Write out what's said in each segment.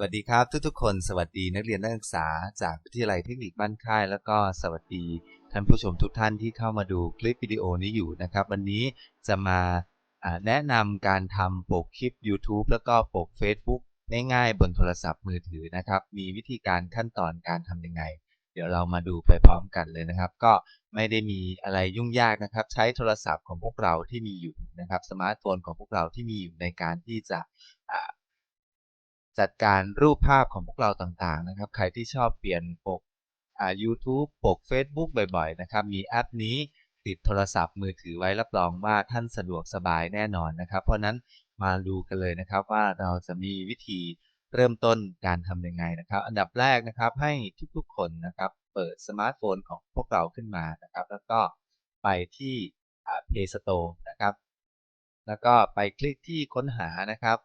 สวัสดีครับทุกๆคน สวัสดีนักเรียนนักศึกษาจากวิทยาลัยเทคนิคบ้านค่าย แล้วก็สวัสดีท่านผู้ชมทุกท่านที่เข้ามาดูคลิปวิดีโอนี้อยู่นะครับ วันนี้จะมาแนะนำการทำปกคลิป YouTube แล้วก็ปก Facebook ง่ายๆบนโทรศัพท์มือถือนะครับ มีวิธีการขั้นตอนการทำยังไง เดี๋ยวเรามาดูไปพร้อมกันเลยนะครับ ก็ไม่ได้มีอะไรยุ่งยากนะครับ ใช้โทรศัพท์ของพวกเราที่มีอยู่นะครับสมาร์ทโฟนของพวกเราที่มีอยู่ในการที่จะ จัดการรูปภาพของพวกเราต่างๆนะครับ ใครที่ชอบเปลี่ยนปกอ่า YouTube ปก Facebook บ่อยๆนะครับ มีแอปนี้ติดโทรศัพท์มือถือไว้รับรองว่าท่านสะดวกสบายแน่นอนนะครับ เพราะนั้นมาดูกันเลยนะครับว่าเราจะมีวิธีเริ่มต้นการทำยังไงนะครับ อันดับแรกนะครับให้ทุกๆคนนะครับเปิดสมาร์ทโฟนของพวกเราขึ้นมานะครับ แล้วก็ไปที่ Play Store นะครับ แล้วก็ไปคลิกที่ค้นหานะครับ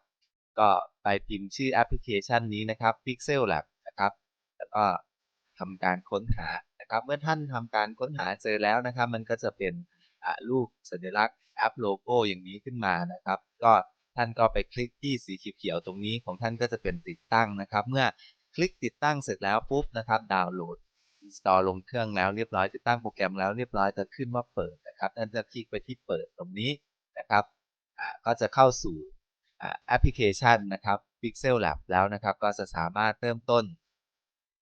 ก็ ไปพิมพ์ชื่อแอปพลิเคชันนี้นะครับ Pixel Lab นะครับ แล้วก็ทำการค้นหานะครับ เมื่อท่านทำการค้นหาเจอแล้วนะครับ มันก็จะเป็นรูปสัญลักษณ์แอปโลโก้อย่างนี้ขึ้นมานะครับ ก็ท่านก็ไปคลิกที่สีเขียวตรงนี้ของท่านก็จะเป็นติดตั้งนะครับ เมื่อคลิกติดตั้งเสร็จแล้วปุ๊บนะครับ ดาวน์โหลด install ลงเครื่องแล้วเรียบร้อยติดตั้งโปรแกรมแล้วเรียบร้อยจะขึ้นว่าเปิดนะครับท่านจะคลิกไปที่เปิดตรงนี้นะครับก็จะเข้าสู่ แอปพลิเคชันนะครับ Pixel Lab แล้วนะครับ ก็จะสามารถเริ่มต้น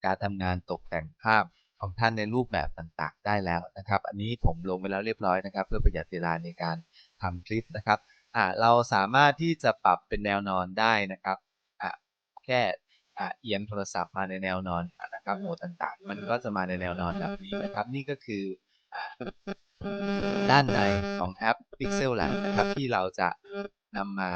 การทำงานตกแต่งภาพของท่านในรูปแบบต่างๆ ได้แล้วนะครับ อันนี้ผมลงไปแล้วเรียบร้อยนะครับ เพื่อประหยัดเวลาในการทำคลิปนะครับอ่าเราสามารถที่จะปรับเป็นแนวนอนได้นะครับอ่าแค่อ่าเอียงโทรศัพท์มาในแนวนอนนะครับโหมดต่างๆ มันก็จะมาในแนวนอนแบบนี้นะครับ นี่ก็คืออด้านในของแอป Pixel Lab นะครับที่เราจะนำมา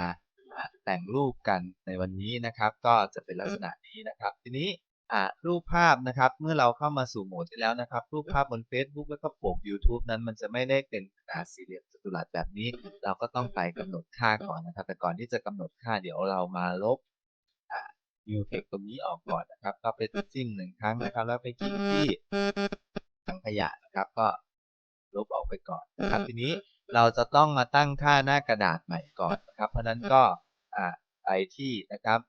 แต่งรูปกันในวันนี้นะครับ ก็จะเป็นลักษณะนี้นะครับ ทีนี้อ่ารูปภาพนะครับ เมื่อเราเข้ามาสู่โหมดที่แล้วนะครับ รูปภาพบน Facebook แล้วก็ปก YouTube นั้นมันจะไม่ได้เป็นขนาดสี่เหลี่ยมจัตุรัสแบบนี้ เราก็ต้องไปกำหนดค่าก่อนนะครับ แต่ก่อนที่จะกำหนดค่าเดี๋ยวเรามาลบอ่า New Text ตรงนี้ออกก่อนนะครับ ก็ไปจิ้มหนึ่งครั้งนะครับ แล้วไปคลิกที่ถังขยะนะครับ ก็ลบออกไปก่อนนะครับ ทีนี้เราจะต้องมาตั้งค่าหน้ากระดาษใหม่ก่อนนะครับ เพราะฉะนั้นก็ อ่าไปที่นะครับ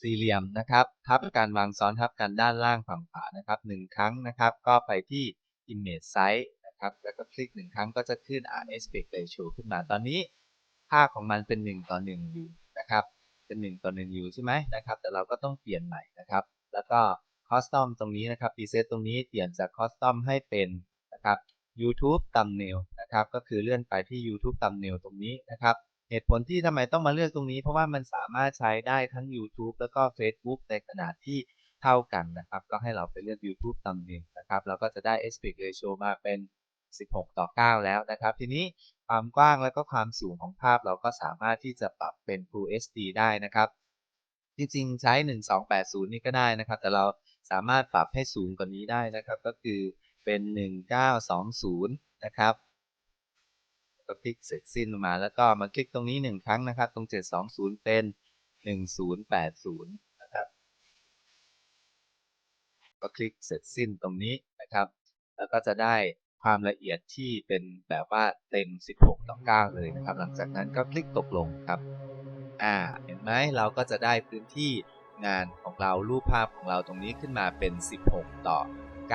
สี่เหลี่ยมนะครับทับกันวางซ้อนทับกันด้านล่างฝั่งขวานะครับหนึ่งครั้งนะครับ ก็ไปที่ image size นะครับ แล้วก็คลิกหนึ่งครั้งก็จะขึ้น r aspect ratio ขึ้นมาตอนนี้ ค่าของมันเป็น 1 ต่อ1อยู่นะครับเป็น 1 ต่อ1อยู่ใช่ไหมนะครับ แต่เราก็ต้องเปลี่ยนใหม่นะครับ แล้วก็ custom ตรงนี้นะครับ preset ตรงนี้เปลี่ยนจาก custom ให้เป็นนะครับ YouTube thumbnail นะครับ ก็คือเลื่อนไปที่ YouTube thumbnail ตรงนี้นะครับ เหตุผลที่ทำไมต้องมาเลือกตรงนี้ เพราะว่ามันสามารถใช้ได้ทั้ง YouTube แล้วก็ Facebook ในขนาดที่เท่ากันนะครับ ก็ให้เราไปเลือก YouTube thumbnail นะครับ เราก็จะได้ aspect ratio มาเป็น 16 ต่อ 9 แล้วนะครับ ทีนี้ความกว้างแล้วก็ความสูงของภาพเราก็สามารถที่จะปรับเป็น Full HD ได้นะครับ จริงๆ ใช้ 1280 นี่ก็ได้นะครับ แต่เราสามารถปรับให้สูงกว่านี้ได้นะครับ ก็คือเป็น 1920 นะครับ ก็คลิกเสร็จสิ้นมา แล้วก็มาคลิกตรงนี้1ครั้งนะครับ ตรง 720 เป็น1080นะครับ ก็คลิกเสร็จสิ้นตรงนี้นะครับ แล้วก็จะได้ความละเอียดที่เป็นแบบว่าเต็ม 16 ต่อ 9 เลยนะครับ หลังจากนั้นก็คลิกตกลงครับ อ่า เห็นไหมเราก็จะได้พื้นที่งานของเรารูปภาพของเราตรงนี้ขึ้นมาเป็น 16 ต่อ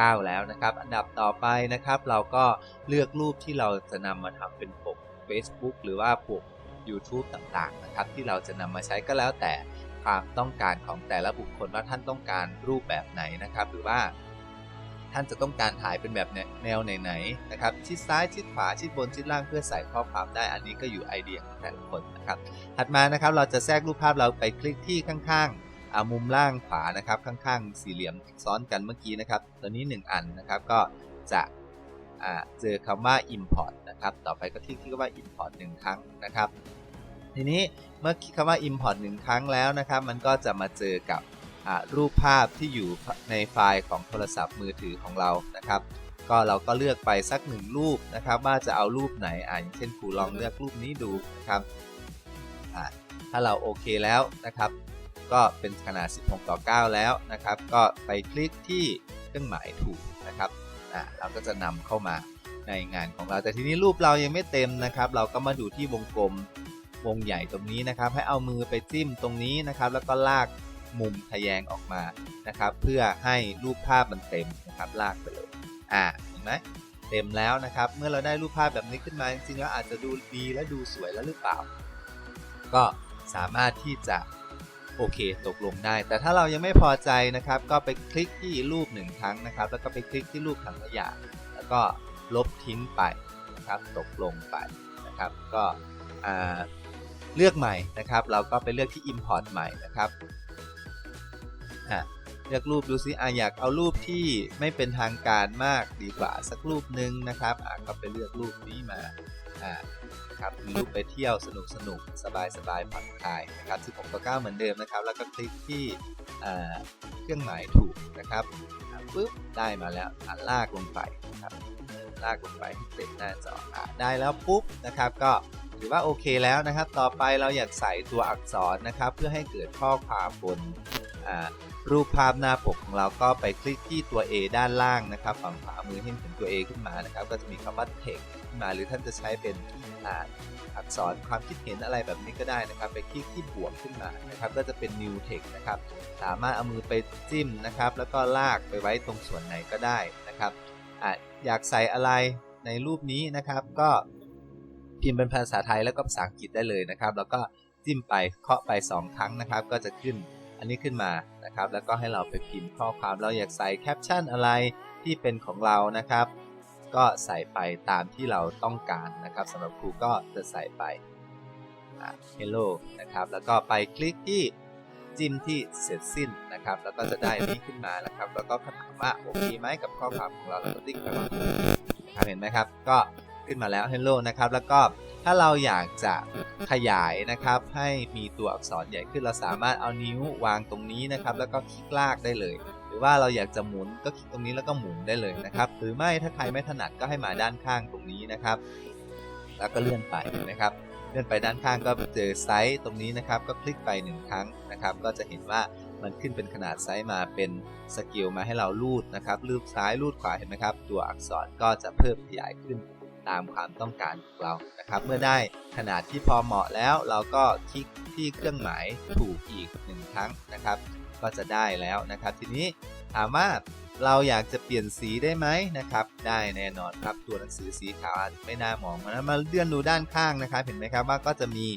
9 แล้วนะครับ อันดับต่อไปนะครับเราก็เลือกรูปที่เราจะนำมาทำเป็นปก Facebook หรือว่าปก YouTube ต่างๆนะครับ ที่เราจะนำมาใช้ก็แล้วแต่ความต้องการของแต่ละบุคคลว่าท่านต้องการรูปแบบไหนนะครับ หรือว่าท่านจะต้องการถ่ายเป็นแบบแนวไหนๆนะครับ ชิดซ้าย ชิดขวา ชิดบน ชิดล่างเพื่อใส่ข้อความได้ อันนี้ก็อยู่ไอเดียของแต่ละคนนะครับ ถัดมานะครับ เราจะแทรกรูปภาพเราไปคลิกที่ข้างๆ อามุมล่างขวานะครับข้างๆ สี่เหลี่ยมซ้อนกันเมื่อกี้นะครับตัวนี้ 1 อันนะครับก็จะเจอคำว่า import นะครับต่อไปก็คลิกที่คำว่า import 1 ครั้งนะครับ ทีนี้เมื่อคลิกคำว่า import 1 ครั้งแล้วนะครับมันก็จะมาเจอกับรูปภาพที่อยู่ในไฟล์ของโทรศัพท์มือถือของเรานะครับ ก็เราก็เลือกไปสักหนึ่งรูปนะครับ ว่าจะเอารูปไหนอ่าอย่างเช่นครูลองเลือกรูปนี้ดูนะครับถ้าเราโอเคแล้วนะครับ ก็เป็นขนาด 16 ต่อ 9 แล้วนะครับ ก็ไปคลิกที่เครื่องหมายถูกนะครับอ่าเราก็จะนำเข้ามาในงานของเรา แต่ทีนี้รูปเรายังไม่เต็มนะครับ เราก็มาดูที่วงกลมวงใหญ่ตรงนี้นะครับ ให้เอามือไปจิ้มตรงนี้นะครับ แล้วก็ลากมุมทะแยงออกมานะครับ เพื่อให้รูปภาพมันเต็มนะครับลากไปเลยอ่าเห็นไหมเต็มแล้วนะครับ เมื่อเราได้รูปภาพแบบนี้ขึ้นมาจริงๆแล้วอาจจะดูดีและดูสวยแล้วหรือเปล่า ก็สามารถที่จะ โอเค ตกลงได้ แต่ถ้าเรายังไม่พอใจนะครับ ก็ไปคลิกที่รูปหนึ่งครั้งนะครับ แล้วก็ไปคลิกที่รูปถังขยะแล้วก็ลบทิ้งไปนะครับ ตกลงไปนะครับ ก็เลือกใหม่นะครับ เราก็ไปเลือกที่ Import ใหม่นะครับอะเลือกรูปดูซิอะอยากเอารูปที่ไม่เป็นทางการมากดีกว่าสักรูปหนึ่งนะครับอะก็ไปเลือกรูปนี้มา อ่าครับมีรูปไปเที่ยวสนุกสนุกสบายสบายผ่อนคลายนะครับ16ต่อ9เหมือนเดิมนะครับ แล้วก็คลิกที่เครื่องหมายถูกนะครับปุ๊บได้มาแล้วอะลากลงไปนะครับลากลงไปที่เต็มหน้าจออได้แล้วปุ๊บนะครับก็ถือว่าโอเคแล้วนะครับ ต่อไปเราอยากใส่ตัวอักษรนะครับ เพื่อให้เกิดข้อความบนอ่า รูปภาพหน้าปกของเราก็ไปคลิกที่ตัว A ด้านล่างนะครับฝั่งขวามือให้เห็นตัว A ขึ้นมานะครับ ก็จะมีคำว่า text ขึ้นมาหรือท่านจะใช้เป็นอ่าอักษรความคิดเห็นอะไรแบบนี้ก็ได้นะครับ ไปคลิกที่บวกขึ้นมานะครับ ก็จะเป็น new text นะครับ สามารถเอามือไปจิ้มนะครับ แล้วก็ลากไปไว้ตรงส่วนไหนก็ได้นะครับออยากใส่อะไรในรูปนี้นะครับ ก็พิมพ์เป็นภาษาไทยแล้วก็ภาษาอังกฤษได้เลยนะครับ แล้วก็จิ้มไปเคาะไป 2 ครั้งนะครับ ก็จะขึ้น อันนี้ขึ้นมานะครับ แล้วก็ให้เราไปพิมพ์ข้อความเราอยากใส่แคปชั่นอะไรที่เป็นของเรานะครับ ก็ใส่ไปตามที่เราต้องการนะครับสำหรับครูก็จะใส่ไป hello นะครับ แล้วก็ไปคลิกที่จิ้มที่เสร็จสิ้นนะครับ แล้วก็จะได้นี้ขึ้นมานะครับ แล้วก็ถามว่าโอเคไหมกับข้อความของเราแล้วก็ติ๊กไปว่าครับเห็นไหมครับ ก็ขึ้นมาแล้ว hello นะครับ แล้วก็ ถ้าเราอยากจะขยายนะครับให้มีตัวอักษรใหญ่ขึ้นเราสามารถเอานิ้ววางตรงนี้นะครับ แล้วก็คลิกลากได้เลย หรือว่าเราอยากจะหมุนก็คลิกตรงนี้แล้วก็หมุนได้เลยนะครับ หรือไม่ถ้าใครไม่ถนัดก็ให้มาด้านข้างตรงนี้นะครับ แล้วก็เลื่อนไปนะครับ เลื่อนไปด้านข้างก็เจอไซส์ตรงนี้นะครับ ก็คลิกไปหนึ่งครั้งนะครับ ก็จะเห็นว่ามันขึ้นเป็นขนาดไซส์มาเป็นสเกลมาให้เราลูดนะครับลูดซ้ายลูดขวาเห็นไหมครับ ตัวอักษรก็จะเพิ่มขยายขึ้น ตามความต้องการของเรานะครับ เมื่อได้ขนาดที่พอเหมาะแล้วเราก็คลิกที่เครื่องหมายถูกอีกหนึ่งครั้งนะครับ ก็จะได้แล้วนะครับ ทีนี้ถามว่าเราอยากจะเปลี่ยนสีได้ไหมนะครับ ได้แน่นอนครับตัวหนังสือสีขาวไม่น่ามองมามาเลื่อนดูด้านข้างนะครับ เห็นไหมครับว่าก็จะมี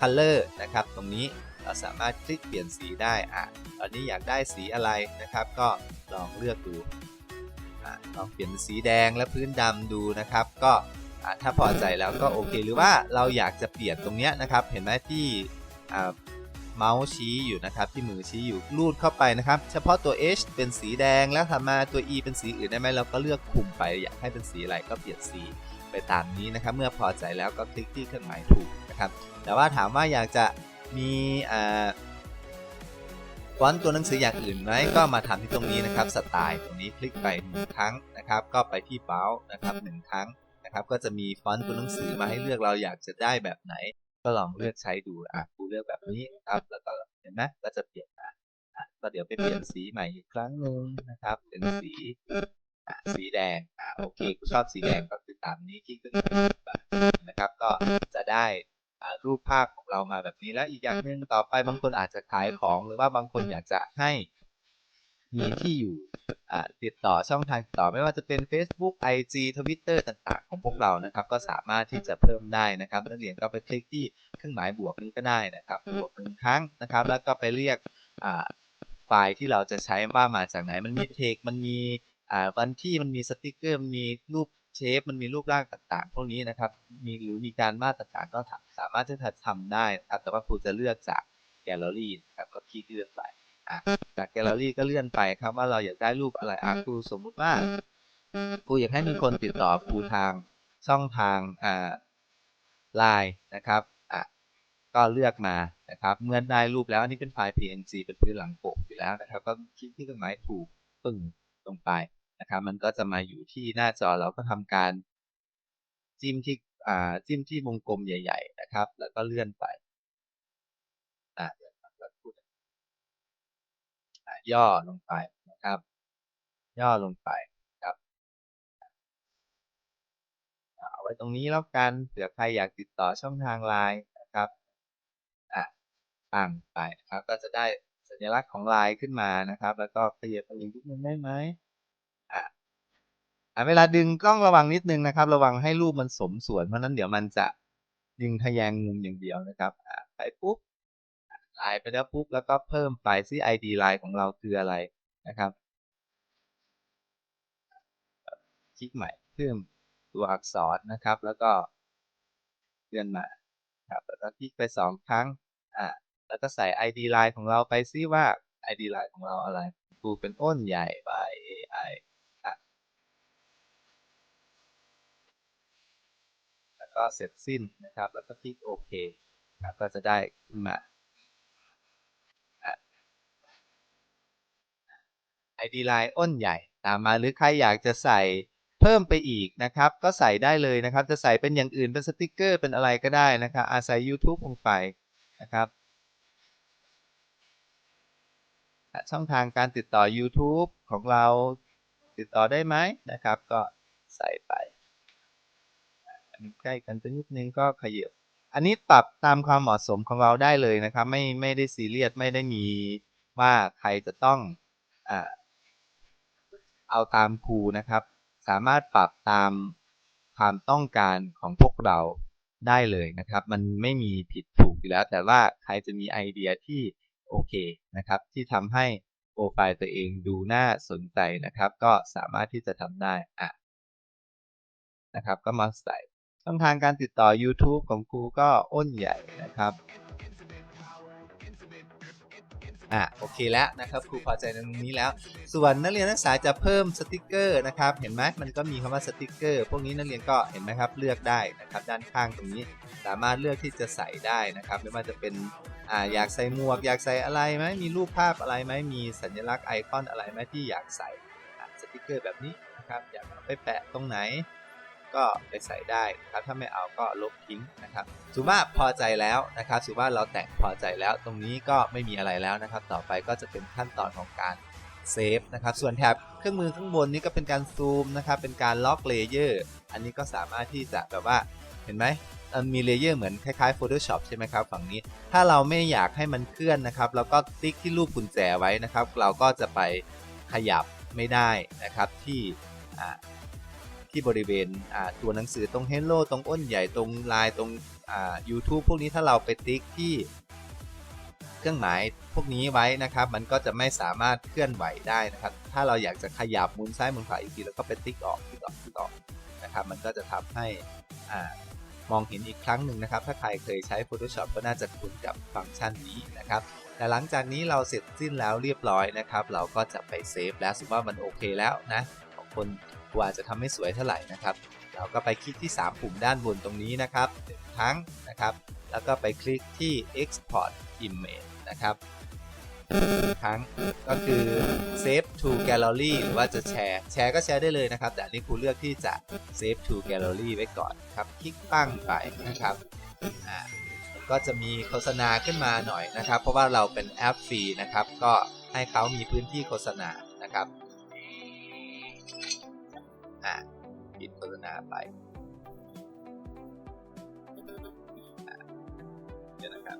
color นะครับ ตรงนี้เราสามารถคลิกเปลี่ยนสีได้อะตอนนี้อยากได้สีอะไรนะครับ ก็ลองเลือกดู ลองเปลี่ยนเป็นสีแดงและพื้นดำดูนะครับ ก็ถ้าพอใจแล้วก็โอเค หรือว่าเราอยากจะเปลี่ยนตรงเนี้ยนะครับ เห็นไหมที่เมาส์ชี้อยู่นะครับ ที่มือชี้อยู่ลูดเข้าไปนะครับ เฉพาะตัว H เป็นสีแดงแล้วถัดมาตัว E เป็นสีอื่นได้ไหมเราก็เลือกคุมไป อยากให้เป็นสีอะไรก็เปลี่ยนสีไปตามนี้นะครับ เมื่อพอใจแล้วก็คลิกที่เครื่องหมายถูกนะครับ แต่ว่าถามว่าอยากจะมีอ่า ฟอนต์ตัวหนังสืออย่างอื่นไหมก็มาทำที่ตรงนี้นะครับสไตล์ตรงนี้คลิกไปหนึ่งครั้งนะครับ ก็ไปที่เมานะครับหนึ่งครั้งนะครับ ก็จะมีฟอนต์ตัวหนังสือมาให้เลือกเราอยากจะได้แบบไหน ก็ลองเลือกใช้ดูอะกูเลือกแบบนี้ครับแล้วก็เห็นไหมก็จะเปลี่ยนอะก็เดี๋ยวไปเปลี่ยนสีใหม่อีกครั้งหนึ่งนะครับ เป็นสีสีแดงอะโอเคกูชอบสีแดงก็คือตามนี้ที่ขึ้นนะครับ ก็จะได้ รูปภาพของเรามาแบบนี้ แล้วอีกอย่างหนึ่งต่อไปบางคนอาจจะขายของหรือว่าบางคนอยากจะให้มีที่อยู่อ่าติดต่อช่องทางติดต่อไม่ว่าจะเป็น Facebook IG Twitter ต่างๆ ของพวกเรานะครับ ก็สามารถที่จะเพิ่มได้นะครับนักเรียนก็ไปคลิกที่เครื่องหมายบวกนี้ก็ได้นะครับบวกหนึ่งครั้งนะครับ แล้วก็ไปเรียกอ่าไฟล์ที่เราจะใช้ว่ามาจากไหนมันมีเทคมันมีอ่าวันที่มันมีสติกเกอร์มันมีรูป เชฟมันมีรูปร่างต่างๆ พวกนี้นะครับ มีหรือมีการมาตรฐานก็สามารถที่จะทำได้นะครับ แต่ว่าครูจะเลือกจากแกลเลอรี่นะครับ ก็คลิกเลื่อกไปอะจากแกลเลอรี่ก็เลื่อนไปครับว่าเราอยากได้รูปอะไรอะครูสมมุติว่าครูอยากให้มีคนติดต่อครูทางช่องทางอ่าไลน์นะครับอะก็เลือกมานะครับเมื่อได้รูปแล้วอันนี้เป็นไฟล์ PNG เป็นพื้นหลังปกอยู่แล้วนะครับ ก็คลิกที่เครื่องหมายถูกปึ้งลงไป นะครับ มันก็จะมาอยู่ที่หน้าจอเราก็ทำการจิ้มที่อ่าจิ้มที่วงกลมใหญ่ ๆ นะครับ แล้วก็เลื่อนไปอะเดี๋ยวเราพูดอะย่อลงไปนะครับ ย่อลงไปครับเอาไว้ตรงนี้แล้วกันเผื่อใครอยากติดต่อช่องทางไลน์นะครับอ่าตั้งไปนะครับ ก็จะได้สัญลักษณ์ของไลายขึ้นมานะครับ แล้วก็ขยับไปอีกนิดนึงได้ไหม เวลาดึงกล้องระวังนิดนึงนะครับ ระวังให้รูปมันสมส่วนเพราะนั้นเดี๋ยวมันจะดึงทะแยงมุมอย่างเดียวนะครับอะไปปุ๊บลายไปแล้วปุ๊บแล้วก็เพิ่มไปที่ ID ลายของเราคืออะไรนะครับ คลิกใหม่เพิ่มตัวอักษรนะครับ แล้วก็เลื่อนมาครับแล้วก็คลิกไปสองครั้งอ่าแล้วก็ใส่ ID line ของเราไปซิว่า ID line ของเราอะไรกูเป็นอ้นใหญ่ by AI อะแล้ว ก็เสร็จสิ้นนะครับ แล้วก็คลิกโอเคครับก็จะได้มา ID line อ้นใหญ่ตามมาหรือใครอยากจะใส่เพิ่มไปอีกนะครับ ก็ใส่ได้เลยนะครับ จะใส่เป็นอย่างอื่นเป็นสติกเกอร์เป็นอะไรก็ได้นะครับ อาศัย YouTube ลงไปนะครับช่องทางการติดต่อ YouTube ของเราติดต่อได้ไหมนะครับ ก็ใส่ไป ใกล้กันไปนิดนึงก็ขยับอันนี้ปรับตามความเหมาะสมของเราได้เลยนะครับ ไม่ไม่ได้ซีเรียสไม่ได้มีว่าใครจะต้องอ่าเอาตามครูนะครับ สามารถปรับตามความต้องการของพวกเราได้เลยนะครับ มันไม่มีผิดถูกอยู่แล้ว แต่ว่าใครจะมีไอเดียที่โอเคนะครับ ที่ทำให้โปรไฟล์ตัวเองดูน่าสนใจนะครับ ก็สามารถที่จะทำได้อะนะครับ ก็มาใส่ ช่องทางการติดต่อ YouTube ของครูก็อ้นใหญ่นะครับอะโอเคแล้วนะครับครูพอใจในตรงนี้แล้ว ส่วนนักเรียนนักศึกษาจะเพิ่มสติกเกอร์นะครับ เห็นไหมมันก็มีคำว่าสติกเกอร์ พวกนี้นักเรียนก็เห็นไหมครับเลือกได้นะครับ ด้านข้างตรงนี้สามารถเลือกที่จะใส่ได้นะครับ ไม่ว่าจะเป็นอ่าอยากใส่หมวก อยากใส่อะไรไหมมีรูปภาพอะไรไหมมีสัญลักษณ์ไอคอนอะไรไหมที่อยากใส่สติกเกอร์แบบนี้นะครับอยากเอาไปแปะตรงไหน ก็ไปใส่ได้นะครับถ้าไม่เอาก็ลบทิ้งนะครับสุว่าพอใจแล้วนะครับสุว่าเราแต่งพอใจแล้ว ตรงนี้ก็ไม่มีอะไรแล้วนะครับ ต่อไปก็จะเป็นขั้นตอนของการเซฟนะครับส่วนแถบเครื่องมือข้างบนนี้ก็เป็นการซูมนะครับเป็นการล็อกเลเยอร์อันนี้ก็สามารถที่จะแบบว่าเห็นไหมมันมีเลเยอร์เหมือนคล้ายๆ Photoshop ใช่ไหมครับฝั่งนี้ ถ้าเราไม่อยากให้มันเคลื่อนนะครับเราก็ติ๊กที่รูปกุญแจไว้นะครับ เราก็จะไปขยับไม่ได้นะครับที่อ่า ที่บริเวณตัวหนังสือตรง Hello ตรงอ้นใหญ่ตรงไลน์ตรง YouTube พวกนี้ถ้าเราไปติ๊กที่เครื่องหมายพวกนี้ไว้นะครับ มันก็จะไม่สามารถเคลื่อนไหวได้นะครับ ถ้าเราอยากจะขยับมุนซ้ายมุนขวาอีกทีแล้วก็ไปติ๊กออกติ๊กออกติ๊กออกนะครับ มันก็จะทำให้อ่ามองเห็นอีกครั้งหนึ่งนะครับ ถ้าใครเคยใช้ Photoshop ก็น่าจะคุ้นกับฟังก์ชันนี้นะครับ แต่หลังจากนี้เราเสร็จสิ้นแล้วเรียบร้อยนะครับ เราก็จะไปเซฟแล้วสมมติว่ามันโอเคแล้วนะ ของคน กว่าจะทำให้สวยเท่าไหร่นะครับ เราก็ไปคลิกที่ 3 ปุ่มด้านบนตรงนี้นะครับหนึ่งครั้งนะครับ แล้วก็ไปคลิกที่ export image นะครับครั้งก็คือ save to gallery หรือว่าจะแชร์แชร์ก็แชร์ได้เลยนะครับ แต่นี้ครูเลือกที่จะ save to gallery ไว้ก่อนครับ คลิกตั้งไปนะครับอ่าก็จะมีโฆษณาขึ้นมาหน่อยนะครับ เพราะว่าเราเป็นแอปฟรีนะครับ ก็ให้เขามีพื้นที่โฆษณานะครับ ปิดโฆษณาไปนะครับ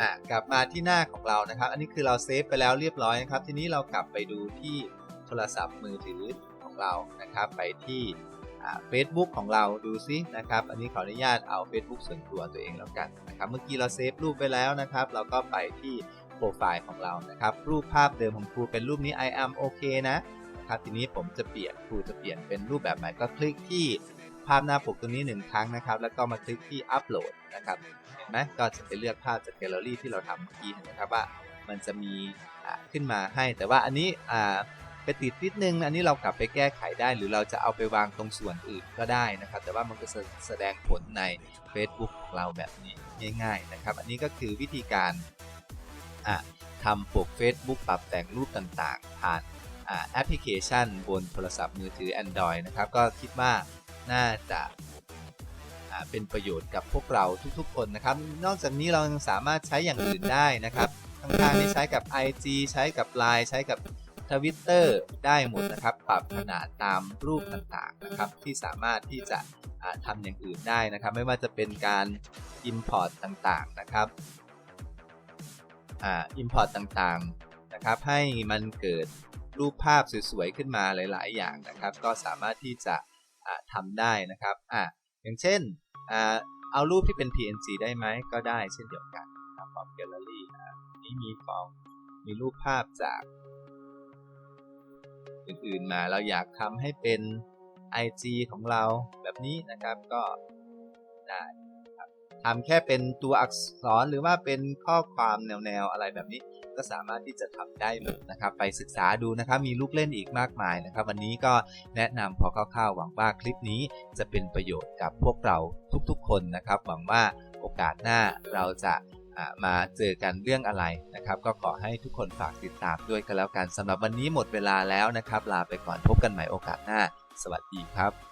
อะกลับมาที่หน้าของเรานะครับ อันนี้คือเราเซฟไปแล้วเรียบร้อยนะครับ ทีนี้เรากลับไปดูที่โทรศัพท์มือถือของเรานะครับ ไปที่เฟซบุ๊กของเราดูซินะครับ อันนี้ขออนุญาตเอา Facebook ส่วนตัวตัวเองแล้วกันนะครับ เมื่อกี้เราเซฟรูปไปแล้วนะครับ เราก็ไปที่โปรไฟล์ของเรานะครับ รูปภาพเดิมของครูเป็นรูปนี้ I am okay นะ ครับ ทีนี้ผมจะเปลี่ยนครูจะเปลี่ยนเป็นรูปแบบใหม่ก็คลิกที่ภาพหน้าปกตรงนี้หนึ่งครั้งนะครับ แล้วก็มาคลิกที่อัปโหลดนะครับเห็นไหมก็จะไปเลือกภาพจากแกลเลอรี่ที่เราทำเมื่อกี้นะครับว่ามันจะมีขึ้นมาให้ แต่ว่าอันนี้ไปติดนิดนึง อันนี้เรากลับไปแก้ไขได้ หรือเราจะเอาไปวางตรงส่วนอื่นก็ได้นะครับ แต่ว่ามันก็แสดงผลใน Facebook ของเราแบบนี้ง่ายๆนะครับ อันนี้ก็คือวิธีการทำปก Facebook ปรับแต่งรูปต่างๆ ผ่าน แอปพลิเคชันบนโทรศัพท์มือถือ Android นะครับ ก็คิดว่าน่าจะเป็นประโยชน์กับพวกเราทุกๆ คนนะครับ นอกจากนี้เรายังสามารถใช้อย่างอื่นได้นะครับทั้งทางนี้ใช้กับ IG ใช้กับ Line ใช้กับ Twitter ได้หมดนะครับ ปรับขนาดตามรูปต่างๆนะครับ ที่สามารถที่จะทำอย่างอื่นได้นะครับ ไม่ว่าจะเป็นการ Import ต่างๆนะครับอ่า import ต่างๆนะครับ ให้มันเกิด รูปภาพสวยๆขึ้นมาหลาย ๆ อย่างนะครับ ก็สามารถที่จะอ่าทำได้นะครับอ่าอย่างเช่นอเอารูปที่เป็น PNG ได้ไหมก็ได้เช่นเดียวกันนะครับฟอร์มแกลเลอรี่นี่มีฟอร์มมีรูปภาพจากอื่นๆมาเราอยากทำให้เป็น IG ของเราแบบนี้นะครับก็ได้ ทำแค่เป็นตัวอักษรหรือว่าเป็นข้อความแนวๆอะไรแบบนี้ ก็สามารถที่จะทำได้เลยนะครับ ไปศึกษาดูนะครับมีลูกเล่นอีกมากมายนะครับ วันนี้ก็แนะนำพอคร่าวๆหวังว่าคลิปนี้จะเป็นประโยชน์กับพวกเราทุกๆ คนนะครับ หวังว่าโอกาสหน้าเราจะมาเจอกันเรื่องอะไรนะครับ ก็ขอให้ทุกคนฝากติดตามด้วยกันแล้วกันสำหรับวันนี้หมดเวลาแล้วนะครับ ลาไปก่อนพบกันใหม่โอกาสหน้า สวัสดีครับ